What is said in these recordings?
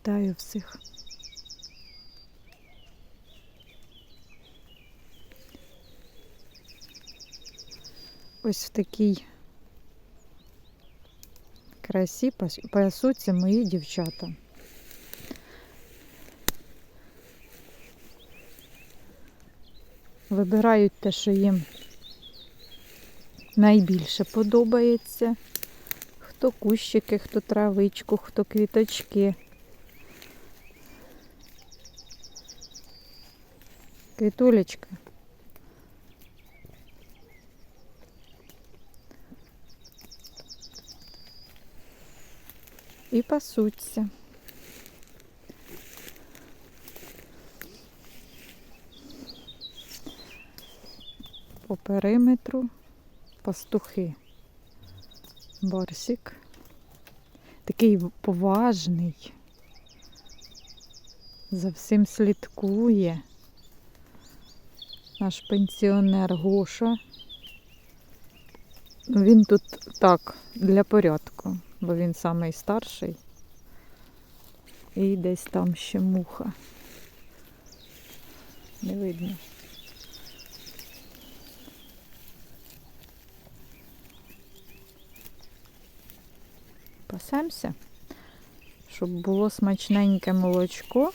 Вітаю всіх. Ось в такій красі пасуться мої дівчата. Вибирають те, що їм найбільше подобається. Хто кущики, хто травичку, хто квіточки. Квітулечка. І пасуться. По периметру пастухи. Барсик. Такий поважний. За всім слідкує. Наш пенсіонер Гоша. Він тут так, для порядку, бо він самий старший. І десь там ще муха. Не видно. Пасемося, щоб було смачненьке молочко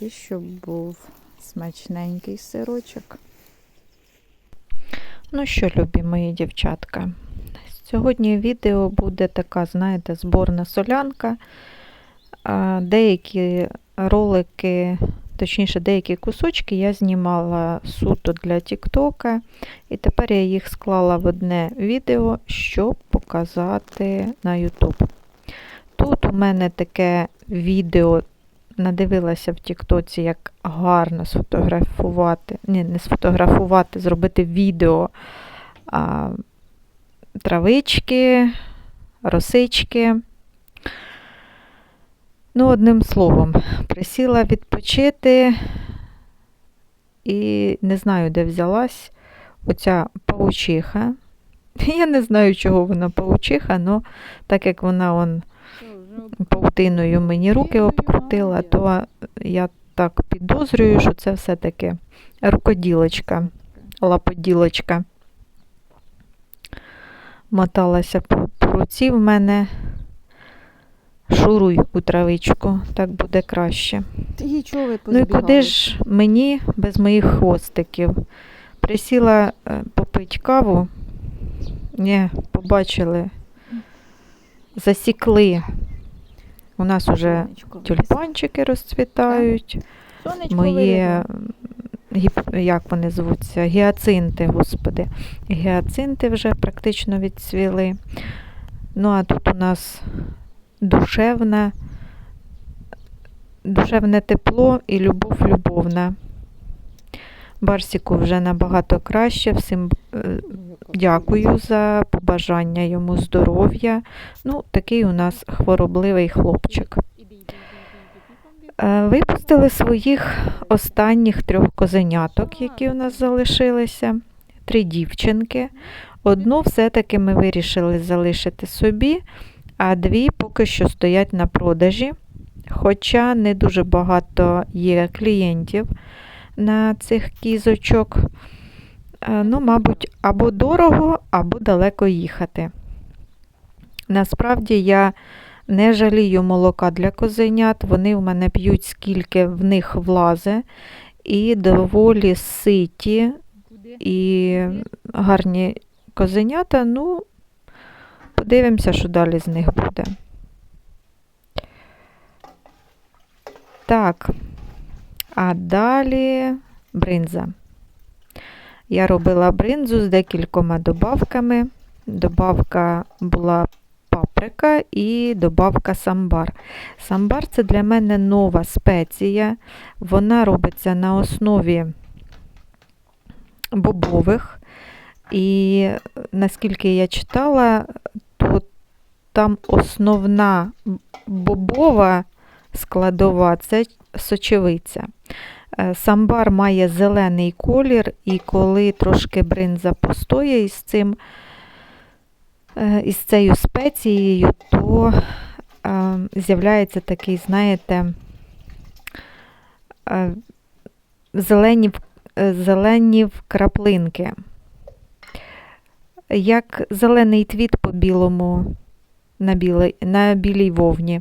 і щоб був смачненький сирочок. Ну що, любі мої дівчатка, сьогодні відео буде така, знаєте, зборна солянка. Деякі ролики, точніше, деякі кусочки я знімала суто для Тіктока. І тепер я їх склала в одне відео, щоб показати на YouTube. Тут у мене таке відео надивилася в Тіктоці, як гарно сфотографувати, ні, не сфотографувати, зробити відео а, травички, росички. Ну, одним словом, присіла відпочити і не знаю, де взялась оця паучиха. Я не знаю, чого вона паучиха, але так як вона он паутиною мені руки обкрутила, то я так підозрюю, що це все-таки рукоділочка, лаподілочка. Моталася по, по руці в мене. Шуруй у травичку, так буде краще. І чого ви Ну і куди ж мені без моїх хвостиків? Присіла е, попить каву. Ні, побачили, засікли. У нас уже тюльпанчики розцвітають. Мої, як вони звуться, гіацинти, господи. Гіацинти вже практично відцвіли. Ну, а тут у нас душевне, душевне тепло і любов любовна. Барсіку вже набагато краще. Всім е, дякую за побажання йому здоров'я. Ну, такий у нас хворобливий хлопчик. Е, Випустили своїх останніх трьох козеняток, які у нас залишилися. Три дівчинки. Одну все-таки ми вирішили залишити собі, а дві поки що стоять на продажі. Хоча не дуже багато є клієнтів на цих кізочок. Е, Ну, мабуть, або дорого, або далеко їхати. Насправді я не жалію молока для козенят. Вони в мене п'ють скільки в них влазе, і доволі ситі і гарні козенята. Ну, подивимося, що далі з них буде. Так, а далі бринза. Я робила бринзу з декількома добавками. Добавка була паприка і добавка самбар. Самбар це для мене нова спеція. Вона робиться на основі бобових. І наскільки я читала, то там основна бобова складова це сочевиця. Е, Самбар має зелений колір, і коли трошки бринза постоє із цим, е, із цією спецією, то е, з'являється такий, знаєте, зелені, зелені краплинки. Як зелений твіт по білому на, білій, на білій вовні.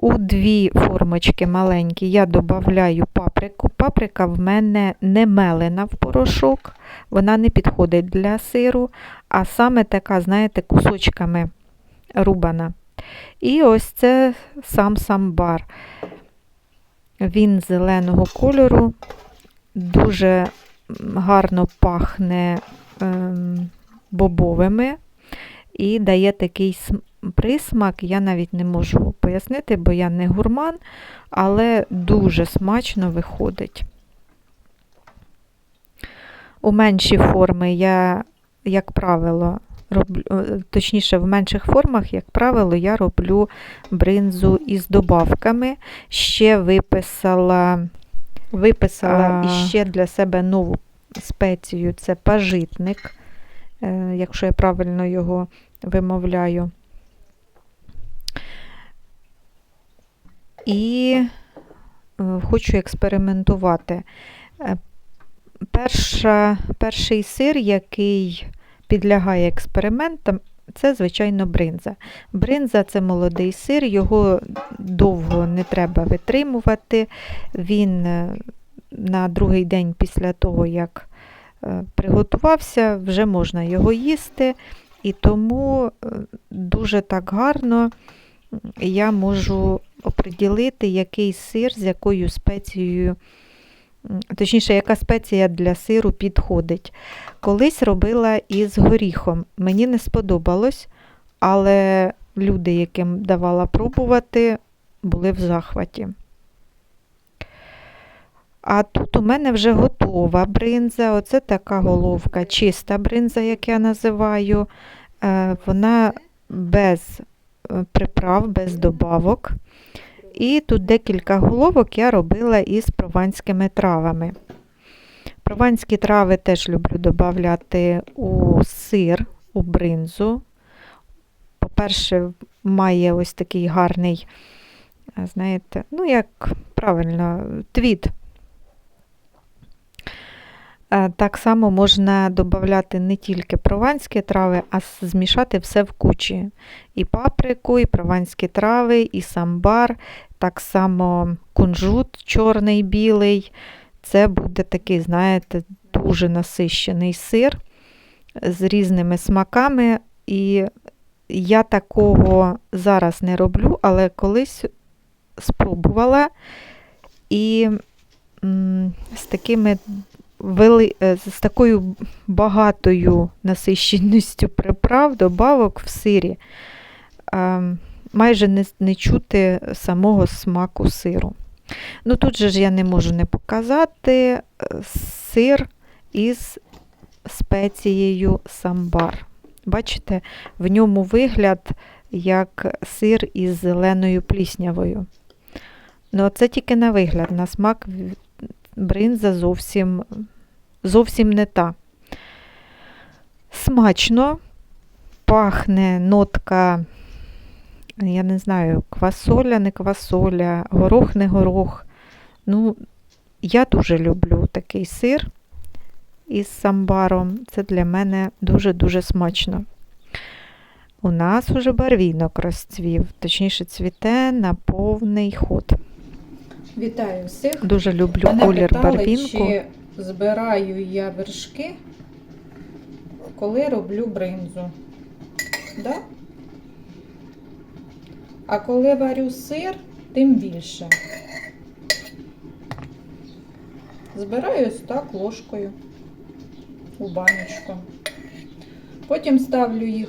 У дві формочки маленькі я додаю паприку. Паприка в мене не мелена в порошок, вона не підходить для сиру, а саме така, знаєте, кусочками рубана. І ось це сам самбар. Він зеленого кольору, дуже гарно пахне ем, бобовими і дає такий присмак. Я навіть не можу пояснити, бо я не гурман, але дуже смачно виходить. У менші форми я, як правило, роблю, е, точніше, в менших формах, як правило, я роблю бринзу із добавками. Ще виписала, виписала А. іще для себе нову спецію це пажитник, е, якщо я правильно його вимовляю. І е, хочу експериментувати. Е, Перша, перший сир, який підлягає експериментам, це, звичайно, бринза. Бринза це молодий сир, його довго не треба витримувати. Він е, на другий день після того, як приготувався, вже можна його їсти. І тому дуже так гарно я можу оприділити, який сир з якою спецією, точніше, яка спеція для сиру підходить. Колись робила із горіхом. Мені не сподобалось, але люди, яким давала пробувати, були в захваті. А тут у мене вже готова бринза. Оце така головка, чиста бринза, як я називаю. Е, Вона без е, приправ, без добавок. І тут декілька головок я робила із прованськими травами. Прованські трави теж люблю додавати у сир, у бринзу. По-перше, має ось такий гарний, знаєте, ну як правильно, твіт. Е, Так само можна додати не тільки прованські трави, а змішати все в кучі. І паприку, і прованські трави, і самбар, так само кунжут чорний, білий. Це буде такий, знаєте, дуже насищений сир з різними смаками. І я такого зараз не роблю, але колись спробувала. І з такими вели... е, з такою багатою насищеністю приправ, добавок в сирі. Майже не, не чути самого смаку сиру. Ну тут же ж я не можу не показати е, сир із спецією самбар. Бачите, в ньому вигляд як сир із зеленою пліснявою. Ну, це тільки на вигляд, на смак бринза зовсім, зовсім не та. Смачно, пахне нотка, я не знаю, квасоля, не квасоля, горох, не горох. Ну, я дуже люблю такий сир із самбаром. Це для мене дуже-дуже смачно. У нас уже барвінок розцвів, точніше, цвіте на повний ход. Вітаю всіх. Дуже люблю Мене колір питали, барвінку. чи збираю я вершки, коли роблю бринзу. Да? А коли варю сир, тим більше. Збираю ось так ложкою у баночку. Потім ставлю їх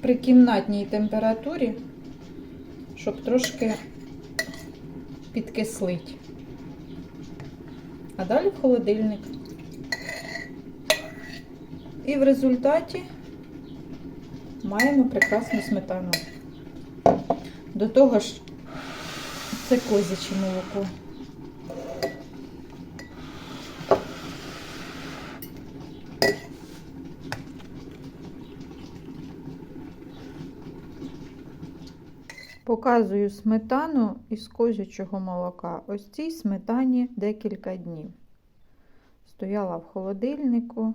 при кімнатній температурі, щоб трошки підкислить. А далі в холодильник. І в результаті маємо прекрасну сметану. До того ж, це козяче молоко. Показую сметану із козячого молока. Ось цій сметані декілька днів. Стояла в холодильнику.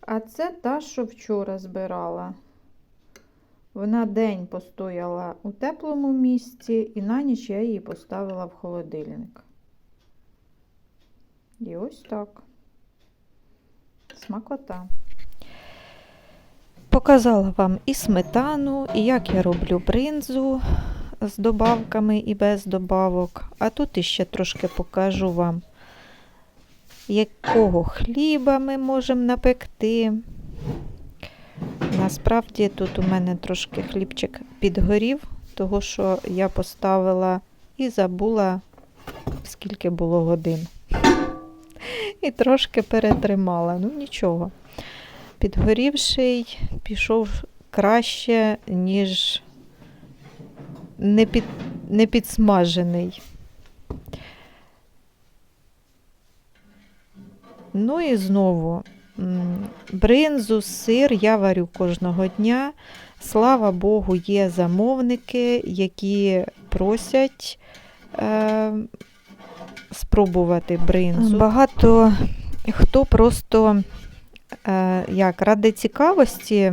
А це та, що вчора збирала. Вона день постояла у теплому місці, і на ніч я її поставила в холодильник. І ось так. Смакота. Показала вам і сметану, і як я роблю бринзу з добавками і без добавок. А тут іще трошки покажу вам, якого хліба ми можемо напекти. Насправді тут у мене трошки хлібчик підгорів, того що я поставила і забула, скільки було годин. І трошки перетримала. Ну нічого. Підгорівший пішов краще, ніж не, під, не підсмажений. Ну і знову бринзу, сир я варю кожного дня. Слава Богу, є замовники, які просять е, спробувати бринзу. Багато хто просто як ради цікавості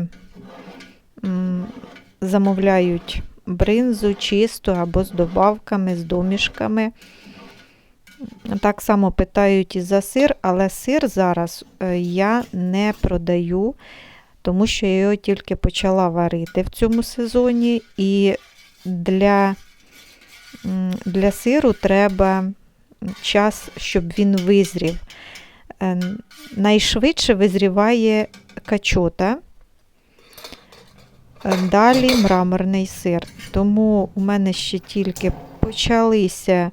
замовляють бринзу чисту або з добавками, з домішками. Так само питають і за сир, але сир зараз е, я не продаю, тому що я його тільки почала варити в цьому сезоні, і для, для сиру треба час, щоб він визрів. Е, Найшвидше визріває качота, е, далі мраморний сир. Тому у мене ще тільки почалися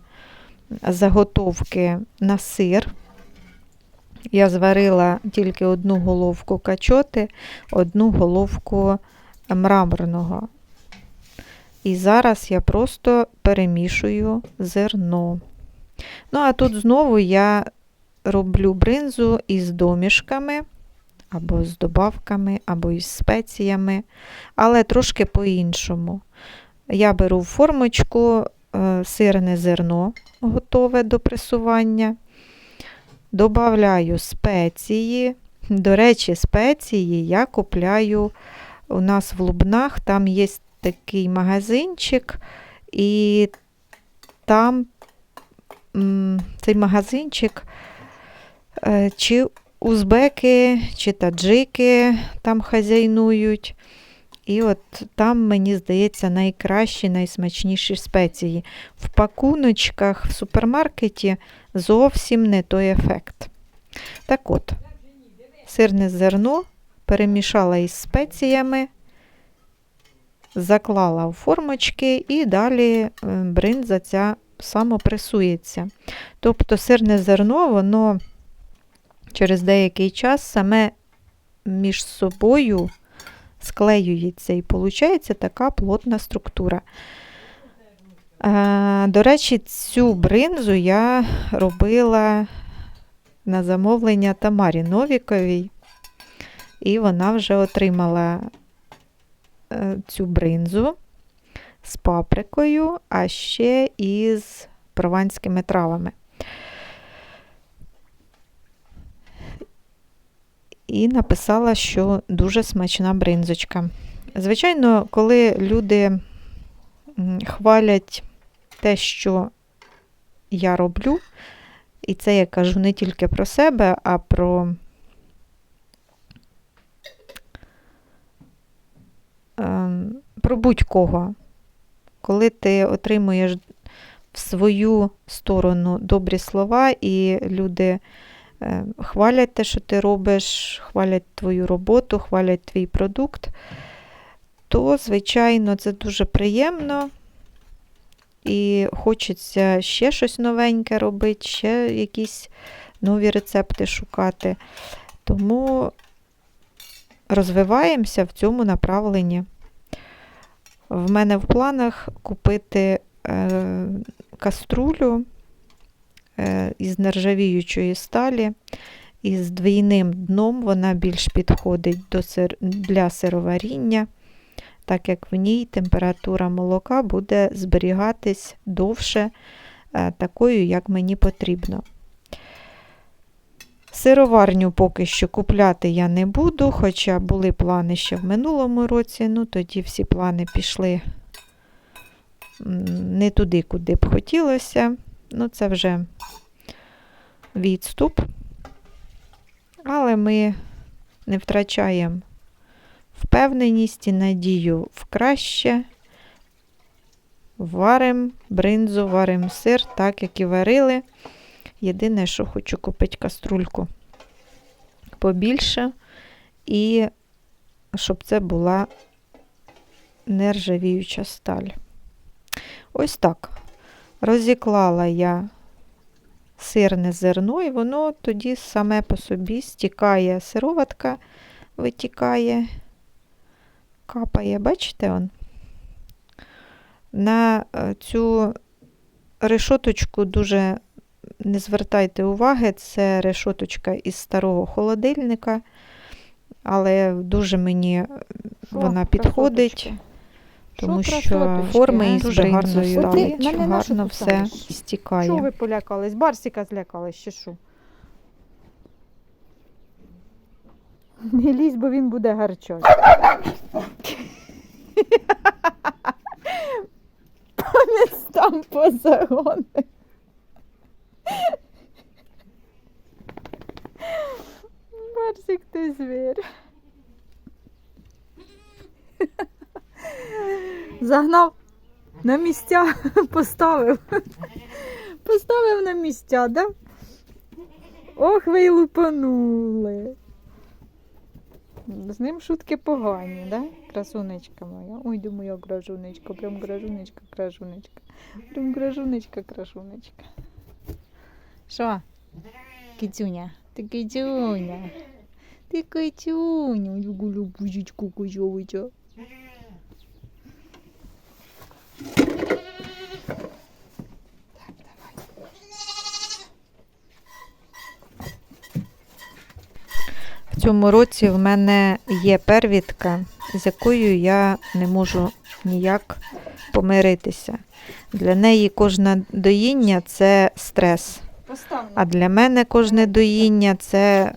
заготовки на сир. Я зварила тільки одну головку качоти, одну головку мраморного. І зараз я просто перемішую зерно. Ну, а тут знову я роблю бринзу із домішками, або з добавками, або із спеціями, але трошки по-іншому. Я беру в формочку е, сирне зерно, готове до пресування, добавляю спеції. До речі, спеції я купляю у нас в Лубнах, там є такий магазинчик, і там цей магазинчик чи узбеки, чи таджики там хазяйнують. І от там, мені здається, найкращі, найсмачніші спеції. В пакуночках в супермаркеті зовсім не той ефект. Так от, сирне зерно перемішала із спеціями, заклала у формочки і далі е, бринза ця самопресується. Тобто сирне зерно, воно через деякий час саме між собою склеюється і виходить така плотна структура. Е, До речі, цю бринзу я робила на замовлення Тамарі Новіковій, і вона вже отримала е, цю бринзу з паприкою, а ще із прованськими травами. І написала, що дуже смачна бринзочка. Звичайно, коли люди хвалять те, що я роблю, і це я кажу не тільки про себе, а про ем, про будь-кого. Коли ти отримуєш в свою сторону добрі слова, і люди хвалять те, що ти робиш, хвалять твою роботу, хвалять твій продукт, то, звичайно, це дуже приємно. І хочеться ще щось новеньке робити, ще якісь нові рецепти шукати. Тому розвиваємося в цьому направленні. В мене в планах купити е, каструлю е, із нержавіючої сталі із двійним дном вона більш підходить до сир... для сироваріння, так як в ній температура молока буде зберігатись довше е, такою, як мені потрібно. Сироварню поки що купляти я не буду, хоча були плани ще в минулому році, ну тоді всі плани пішли не туди, куди б хотілося. Ну, це вже відступ. Але ми не втрачаємо впевненість і надію в краще. Варимо бринзу, варимо сир, так як і варили. Єдине, що хочу купити каструльку побільше, і щоб це була нержавіюча сталь. Ось так. Розіклала я сирне зерно, і воно тоді саме по собі стікає. Сироватка, витікає, капає, бачите он? На е, цю решоточку дуже не звертайте уваги, це решоточка із старого холодильника, але дуже мені вона підходить, тому що форми із дуже гарно стали. що гарно все стікає. Що ви полякались? Барсика злякались чи що? Не лізь, бо він буде гарчати. Пам'ять там по загони. Барсик, ти звір. Загнав на місця, поставив. Поставив на місця, да? Ох, ви й лупанули. З ним шутки погані, да? Красунечка моя. Ой, думаю, моя красунечка, прям красунечка, красунечка. Прям красунечка, красунечка. Що? Кицюня, ти кицюня. Ти кицюня, гулю бузечку козьовича. Цьому році в мене є первідка, з якою я не можу ніяк помиритися. Для неї кожне доїння це стрес. А для мене кожне доїння це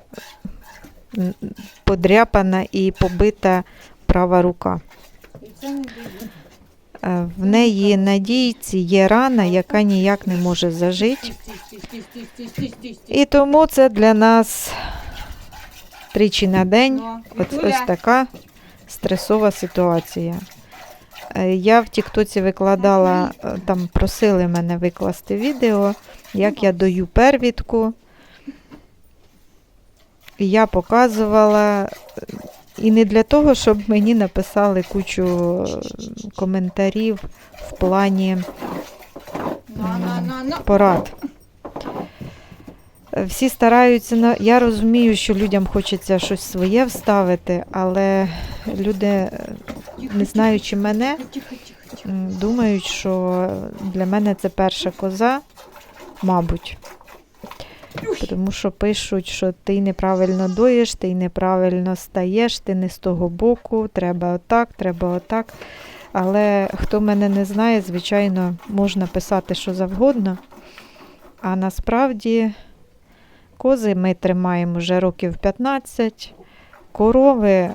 подряпана і побита права рука. Е, В неї на дійці є рана, яка ніяк не може зажити. І тому це для нас тричі на день Ось, ось така стресова ситуація. Е, Я в Тіктоці викладала, е, там просили мене викласти відео, як я даю первідку. Я показувала, і не для того, щоб мені написали кучу е, коментарів в плані порад. Всі стараються на. Я розумію, що людям хочеться щось своє вставити, але люди, е, не знаючи мене, думають, що для мене це перша коза, мабуть. Тому що пишуть, що ти неправильно доїш, ти неправильно стаєш, ти не з того боку, треба отак, треба отак. Але хто мене не знає, звичайно, можна писати що завгодно. А насправді кози ми тримаємо вже років 15. Корови е,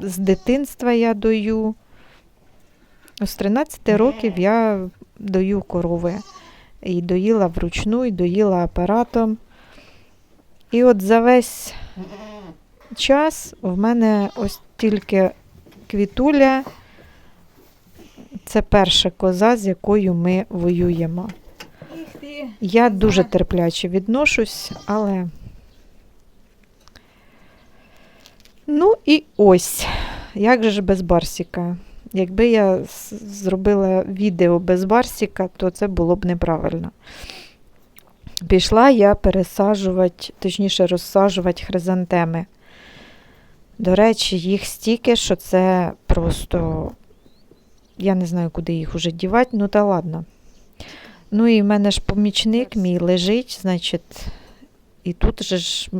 з дитинства я дою. З 13 років я дою корови. І доїла вручну, і доїла апаратом. І от за весь час в мене ось тільки квітуля. Це перша коза, з якою ми воюємо. Я дуже терпляче відношусь, але. Ну і ось. Як же ж без Барсіка? Якби я зробила відео без Барсіка, то це було б неправильно. Пішла я пересаджувати, точніше, розсаджувати хризантеми. До речі, їх стільки, що це просто. Я не знаю, куди їх уже дівати, ну та ладно. Ну і в мене ж помічник мій лежить, значить, І тут же ж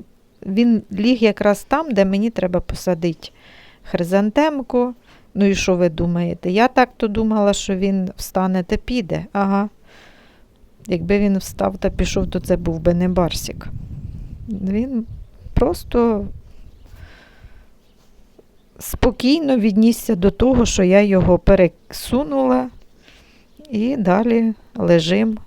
він ліг якраз там, де мені треба посадити хризантемку. Ну і що ви думаєте? Я так то думала, що він встане та піде. Ага. Якби він встав та пішов, то це був би не Барсік. Він просто спокійно віднісся до того, що я його пересунула і далі лежим,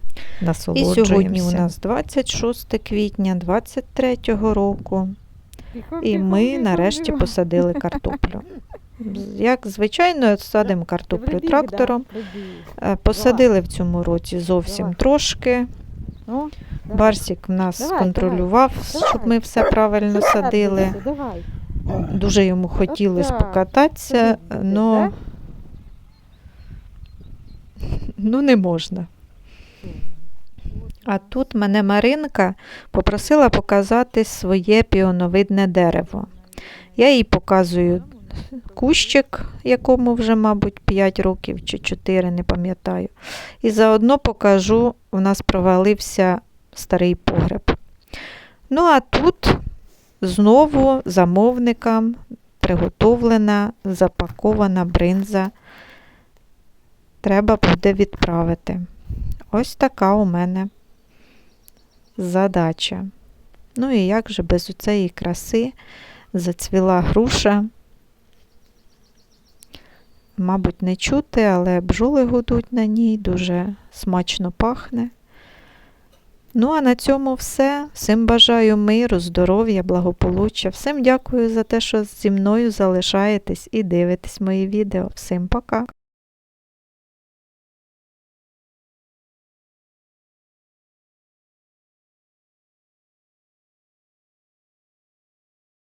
насолоджуємося. І сьогодні у нас 26 квітня 23 року. І ми нарешті посадили картоплю. Як звичайно, садимо картоплю трактором. Е, Посадили в цьому році зовсім трошки. Ну, Барсік в нас контролював, щоб ми все правильно садили. Дуже йому хотілося покататися, але ну, не можна. А тут мене Маринка попросила показати своє піоновидне дерево. Я їй показую кущик, якому вже, мабуть, 5 років чи 4, не пам'ятаю. І заодно покажу, у нас провалився старий погреб. Ну, а тут знову замовникам приготовлена, запакована бринза. Треба буде відправити. Ось така у мене задача. Ну і як же без цієї краси зацвіла груша. Мабуть, не чути, але бджоли гудуть на ній, дуже смачно пахне. Ну, а на цьому все. Всім бажаю миру, здоров'я, благополуччя. Всім дякую за те, що зі мною залишаєтесь і дивитесь мої відео. Всім пока!